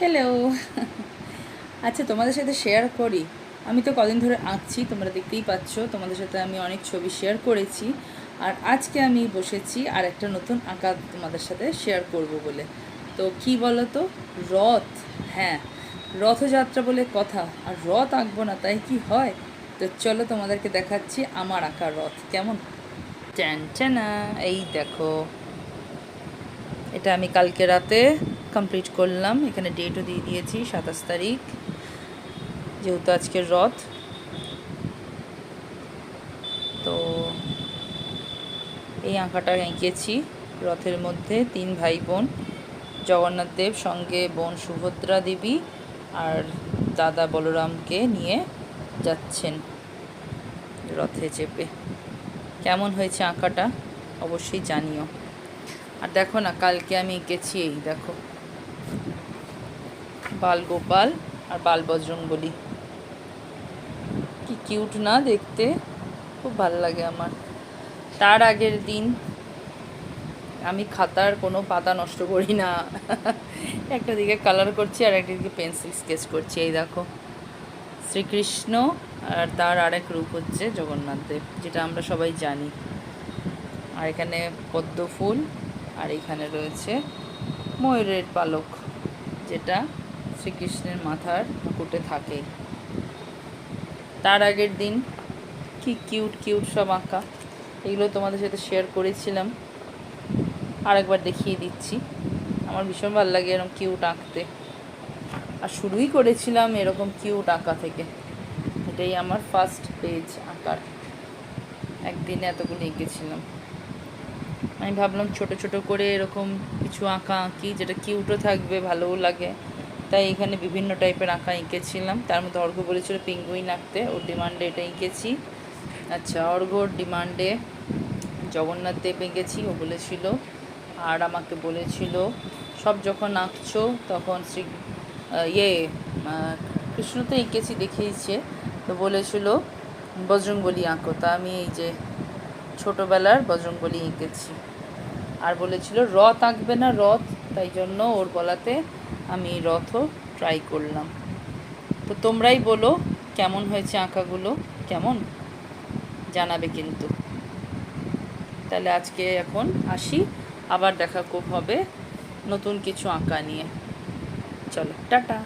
Hello আচ্ছা তোমাদের সাথে শেয়ার করি। আমি তো কদিন ধরে আঁকছি, তোমরা দেখতেই পাচ্ছ। তোমাদের সাথে আমি অনেক ছবি শেয়ার করেছি। আর আজকে আমি বসেছি আর একটা নতুন আঁকা তোমাদের সাথে শেয়ার করব বলে। তো কি বলো তো রথ। হ্যাঁ রথযাত্রা বলে কথা। আর রথ আঁকবো না, তাই কি হয়? তো চলো তোমাদেরকে দেখাচ্ছি আমার আঁকা রথ। কেমন? ট্যান এই দেখো। এটা আমি কালকে রাতে কমপ্লিট করলাম। এখানে ডেটও দিয়ে দিয়েছি, সাতাশ তারিখ, যেহেতু আজকের রথ। তো এই আঁকাটা এঁকেছি রথের মধ্যে তিন ভাই বোন জগন্নাথ দেব, সঙ্গে বোন সুভদ্রা দেবী আর দাদা বলরামকে নিয়ে যাচ্ছেন রথে চেপে। কেমন হয়েছে আঁকাটা? অবশ্যই জানিও। আর দেখো না, কালকে আমি এঁকেছি এই, দেখো। বাল গোপাল আর বাল। বজরঙ্গলি কি কিউট না দেখতে, খুব ভালো লাগে আমার। তার আগের দিন আমি খাতার কোনো পাতা নষ্ট করি না। একটা দিকে কালার করছি আর একটা দিকে পেন্সিল স্কেচ করছি, এই দেখো। শ্রীকৃষ্ণ আর তার আরেক রূপ হচ্ছে জগন্নাথ দেব, যেটা আমরা সবাই জানি। আর এখানে পদ্ম ফুল আর এখানে রয়েছে ময়ূরের পালক, যেটা শ্রীকৃষ্ণের মাথার মুকুটে থাকে। তার আগের দিন কি কিউট কিউট সব আঁকা। এগুলো তোমাদের সাথে শেয়ার করেছিলাম। আরেকবার দেখিয়ে দিচ্ছি। আমার ভীষণ ভালো লাগে এরকম কিউট আঁকতে। আর শুরুই করেছিলাম এরকম কিউট আঁকা থেকে। এটাই আমার ফার্স্ট পেজ আঁকার। একদিনে এতগুলো এঁকেছিলাম। আমি ভাবলাম ছোট ছোট করে এরকম কিছু আঁকা আঁকি, যেটা কিউটও থাকবে, ভালোও লাগে। তাই এখানে বিভিন্ন টাইপের আঁকা এঁকেছিলাম। তার মধ্যে অর্ঘ্য বলেছিল পিঙ্গুইন আঁকতে। ওর ডিমান্ডে এটা এঁকেছি। আচ্ছা অর্ঘ্যর ডিমান্ডে জগন্নাথ দেব এঁকেছি, ও বলেছিল। আর আমাকে বলেছিল, সব যখন আঁকছো তখন শ্রী ইয়ে কৃষ্ণ তো এঁকেছি দেখিয়েছে। তো বলেছিল, বজরংবলী আঁকো। তা আমি এই যে ছোটোবেলার বজরংবলী এঁকেছি। আর বলেছিল, রথ আঁকবে না রথ, তাই জন্য ওর বলাতে আমি রথও ট্রাই করলাম। তো তোমরাই বলো, কেমন হয়েছে আঁকাগুলো? কেমন? জানাবে কিন্তু। তাহলে আজকে এখন আসি। আবার দেখা খুব হবে নতুন কিছু আঁকা নিয়ে। চলো, টাটা।